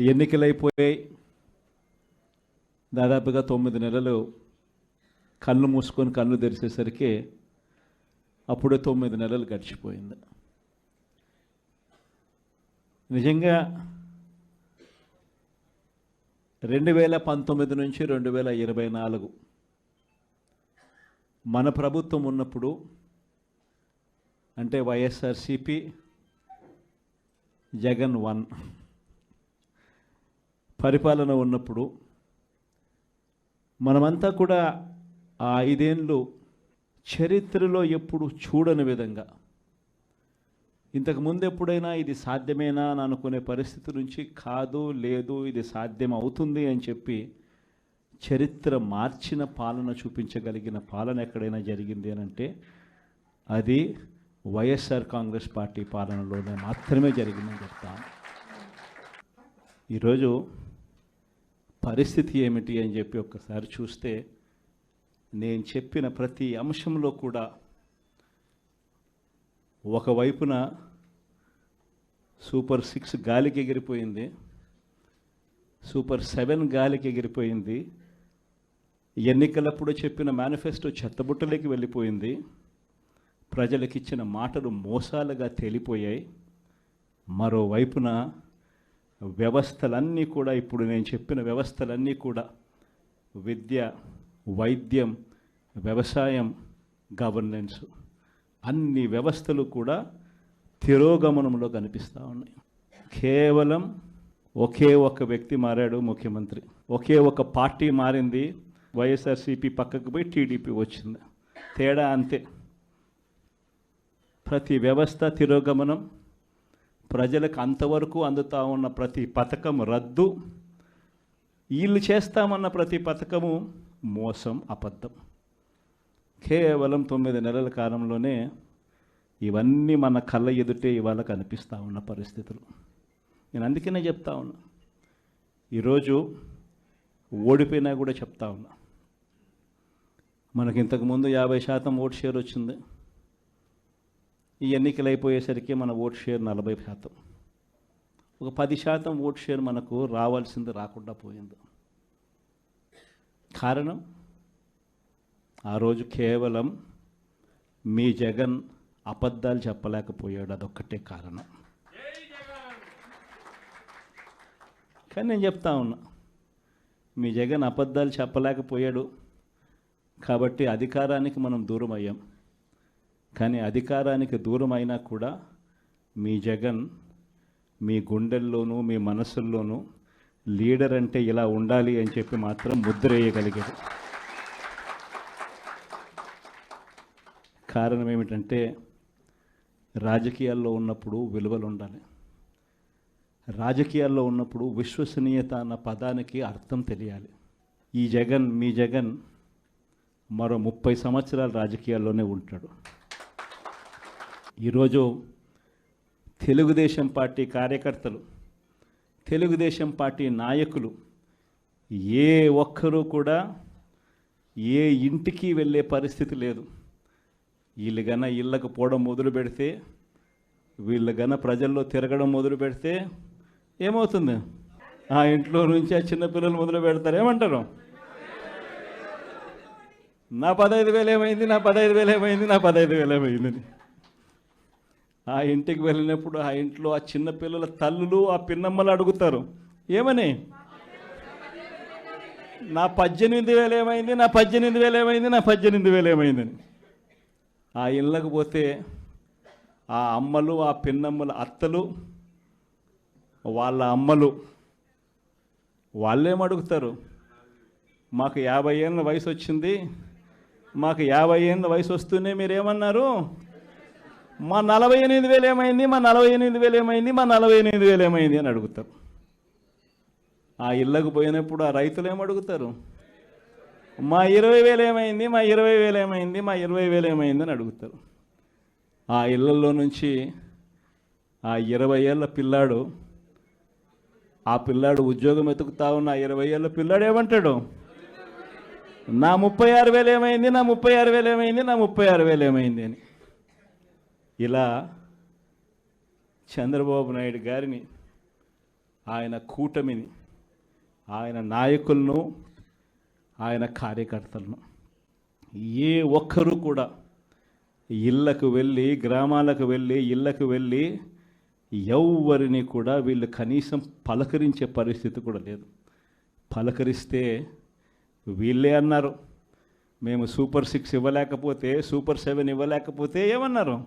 ఎన్నికలైపోయాయి. దాదాపుగా తొమ్మిది నెలలు కళ్ళు మూసుకొని కళ్ళు తెరిచేసరికి అప్పుడే తొమ్మిది నెలలు గడిచిపోయింది. నిజంగా రెండు వేల పంతొమ్మిది నుంచి రెండు వేల ఇరవై నాలుగు మన ప్రభుత్వం ఉన్నప్పుడు అంటే వైఎస్ఆర్సిపి జగన్ వన్ పరిపాలన ఉన్నప్పుడు మనమంతా కూడా ఆ ఐదేళ్ళు చరిత్రలో ఎప్పుడు చూడని విధంగా ఇంతకు ముందు ఎప్పుడైనా ఇది సాధ్యమేనా అని అనుకునే పరిస్థితి నుంచి కాదు లేదు ఇది సాధ్యం అవుతుంది అని చెప్పి చరిత్ర మార్చిన పాలన చూపించగలిగిన పాలన ఎక్కడైనా జరిగింది అని అంటే అది వైఎస్ఆర్ కాంగ్రెస్ పార్టీ పాలనలోనే మాత్రమే జరిగిందని చెప్తాను. ఈరోజు పరిస్థితి ఏమిటి అని చెప్పి ఒక్కసారి చూస్తే నేను చెప్పిన ప్రతి అంశంలో కూడా ఒకవైపున సూపర్ సిక్స్ గాలికి ఎగిరిపోయింది సూపర్ సెవెన్ గాలికి ఎగిరిపోయింది ఎన్నికలప్పుడు చెప్పిన మేనిఫెస్టో చెత్తబుట్టలోకి వెళ్ళిపోయింది ప్రజలకిచ్చిన మాటలు మోసాలుగా తేలిపోయాయి. మరోవైపున వ్యవస్థలన్నీ కూడా ఇప్పుడు నేను చెప్పిన వ్యవస్థలన్నీ కూడా విద్య వైద్యం వ్యవసాయం గవర్నెన్స్ అన్ని వ్యవస్థలు కూడా తిరోగమనంలో కనిపిస్తూ ఉన్నాయి. కేవలం ఒకే ఒక వ్యక్తి మారాడు ముఖ్యమంత్రి. ఒకే ఒక పార్టీ మారింది వైఎస్ఆర్సీపీ పక్కకు పోయి టీడీపీ వచ్చింది. తేడా అంతే. ప్రతి వ్యవస్థ తిరోగమనం ప్రజలకు అంతవరకు అందుతా ఉన్న ప్రతి పథకం రద్దు వీళ్ళు చేస్తామన్న ప్రతి పథకము మోసం అబద్ధం. కేవలం తొమ్మిది నెలల కాలంలోనే ఇవన్నీ మన కళ్ళ ఎదుటే ఇవాళ కనిపిస్తూ ఉన్న పరిస్థితులు. నేను అందుకనే చెప్తా ఉన్నా. ఈరోజు ఓడిపోయినా కూడా చెప్తా ఉన్నా. మనకి ఇంతకుముందు యాభై శాతం ఓట్ షేర్ వచ్చింది. ఈ ఎన్నికలు అయిపోయేసరికి మన ఓట్ షేర్ నలభై శాతం. ఒక పది శాతం ఓట్ షేర్ మనకు రావాల్సింది రాకుండా పోయింది. కారణం? ఆ రోజు కేవలం మీ జగన్ అబద్ధాలు చెప్పలేకపోయాడు. అదొక్కటే కారణం. కానీ నేను చెప్తా ఉన్నా మీ జగన్ అబద్ధాలు చెప్పలేకపోయాడు. కాబట్టి అధికారానికి మనం దూరం అయ్యాం కానీ అధికారానికి దూరం అయినా కూడా మీ జగన్ మీ గుండెల్లోనూ మీ మనసుల్లోనూ లీడర్ అంటే ఇలా ఉండాలి అని చెప్పి మాత్రం ముద్ర వేయగలిగారు కారణం ఏమిటంటే రాజకీయాల్లో ఉన్నప్పుడు విలువలు ఉండాలి. రాజకీయాల్లో ఉన్నప్పుడు విశ్వసనీయత అన్న పదానికి అర్థం తెలియాలి. ఈ జగన్ మీ జగన్ మరో ముప్పై సంవత్సరాలు రాజకీయాల్లోనే ఉంటాడు. ఈరోజు తెలుగుదేశం పార్టీ కార్యకర్తలు తెలుగుదేశం పార్టీ నాయకులు ఏ ఒక్కరూ కూడా ఏ ఇంటికి వెళ్ళే పరిస్థితి లేదు. వీళ్ళు గన ఇళ్ళకు పోవడం మొదలు పెడితే వీళ్ళు గన ప్రజల్లో తిరగడం మొదలు పెడితే ఏమవుతుంది? ఆ ఇంట్లో నుంచి ఆ చిన్నపిల్లలు మొదలు పెడతారు. ఏమంటారు? నా పదహైదు వేలు ఏమైంది? నా పదహైదు వేలు ఏమైంది? నా పదహైదు వేలు ఏమైంది? ఆ ఇంటికి వెళ్ళినప్పుడు ఆ ఇంట్లో ఆ చిన్నపిల్లల తల్లులు ఆ పిన్నమ్మలు అడుగుతారు ఏమని? నా పద్దెనిమిది వేలు ఏమైంది? నా పద్దెనిమిది వేలు ఏమైంది? నా పద్దెనిమిది వేలు ఏమైందని ఆ ఇళ్ళకు పోతే ఆ అమ్మలు ఆ పిన్నమ్మల అత్తలు వాళ్ళ అమ్మలు వాళ్ళేం అడుగుతారు? మాకు యాభై ఏళ్ళ వయసు వచ్చింది. మాకు యాభై ఏళ్ళ వయసు వస్తూనే మీరేమన్నారు? మా నలభై ఎనిమిది వేలు ఏమైంది? మా నలభై ఎనిమిది వేలు ఏమైంది? మా నలభై ఎనిమిది వేలు ఏమైంది అని అడుగుతారు. ఆ ఇళ్ళకు పోయినప్పుడు ఆ రైతులు ఏమడుగుతారు మా ఇరవై వేలు ఏమైంది? మా ఇరవై వేలు ఏమైంది? మా ఇరవై వేలు ఏమైంది అని అడుగుతారు. ఆ ఇళ్ళల్లో నుంచి ఆ ఇరవై ఏళ్ళ పిల్లాడు ఆ పిల్లాడు ఉద్యోగం వెతుకుతా ఉన్న ఆ ఇరవై ఏళ్ళ పిల్లాడు ఏమంటాడు? నా ముప్పై ఆరు వేలు ఏమైంది? నా ముప్పై ఆరు వేలు ఏమైంది? నా ముప్పై ఆరు వేలు ఏమైంది అని. ఇలా చంద్రబాబు నాయుడు గారిని ఆయన కూటమిని ఆయన నాయకులను ఆయన కార్యకర్తలను ఏ ఒక్కరూ కూడా ఇళ్ళకు వెళ్ళి గ్రామాలకు వెళ్ళి ఇళ్ళకు వెళ్ళి ఎవరిని కూడా వీళ్ళు కనీసం పలకరించే పరిస్థితి కూడా లేదు. పలకరిస్తే వీళ్ళే అన్నారు. మేము సూపర్ సిక్స్ ఇవ్వలేకపోతే సూపర్ సెవెన్ ఇవ్వలేకపోతే ఏమన్నారు?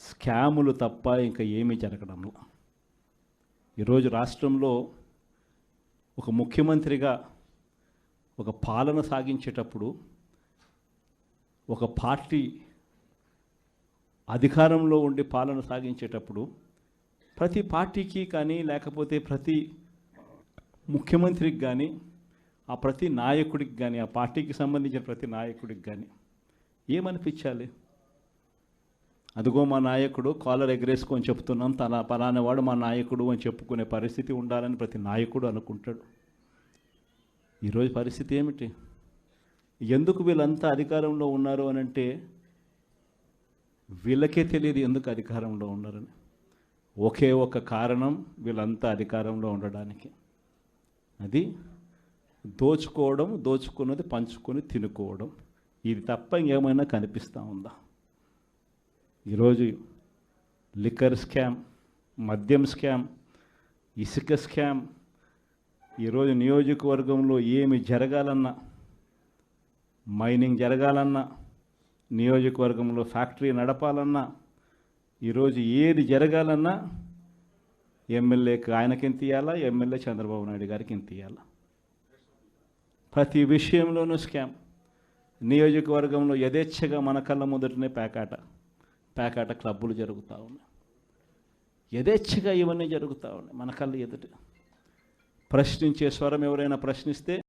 స్కాములు తప్ప ఇంకా ఏమీ జరగడంలో. ఈరోజు రాష్ట్రంలో ఒక ముఖ్యమంత్రిగా ఒక పాలన సాగించేటప్పుడు ఒక పార్టీ అధికారంలో ఉండి పాలన సాగించేటప్పుడు ప్రతి పార్టీకి కానీ లేకపోతే ప్రతి ముఖ్యమంత్రికి కానీ ఆ ప్రతి నాయకుడికి కానీ ఆ పార్టీకి సంబంధించిన ప్రతి నాయకుడికి కానీ ఏమనిపించాలి? అదిగో మా నాయకుడు కాలర్ ఎగరేసుకొని చెప్తున్నాం. తన పలానా వాడు మా నాయకుడు అని చెప్పుకునే పరిస్థితి ఉండాలని ప్రతి నాయకుడు అనుకుంటాడు. ఈరోజు పరిస్థితి ఏమిటి? ఎందుకు వీళ్ళంతా అధికారంలో ఉన్నారు అని అంటే వీళ్ళకే తెలియదు ఎందుకు అధికారంలో ఉన్నారని. ఒకే ఒక కారణం వీళ్ళంతా అధికారంలో ఉండడానికి. అది దోచుకోవడం దోచుకున్నది పంచుకొని తినుకోవడం. ఇది తప్ప ఇంకేమైనా కనిపిస్తూ ఉందా? ఈరోజు లిక్కర్ స్కామ్ మద్యం స్కామ్ ఇసుక స్కామ్ ఈరోజు నియోజకవర్గంలో ఏమి జరగాలన్నా మైనింగ్ జరగాలన్నా నియోజకవర్గంలో ఫ్యాక్టరీ నడపాలన్నా ఈరోజు ఏది జరగాలన్నా ఎమ్మెల్యేకి ఆయనకి ఎంత ఇవ్వాలా ఎమ్మెల్యే చంద్రబాబు నాయుడు గారికి ఎంత ఇవ్వాలా ప్రతి విషయంలోనూ స్కామ్. నియోజకవర్గంలో యథేచ్ఛగా మన కళ్ళ ముందటనే పేకాట. పేకాట క్లబ్బులు జరుగుతూ ఉన్నాయి. యథేచ్ఛగా ఇవన్నీ జరుగుతూ ఉన్నాయి. మన కళ్ళు ఎదుట. ప్రశ్నించే స్వరం ఎవరైనా ప్రశ్నిస్తే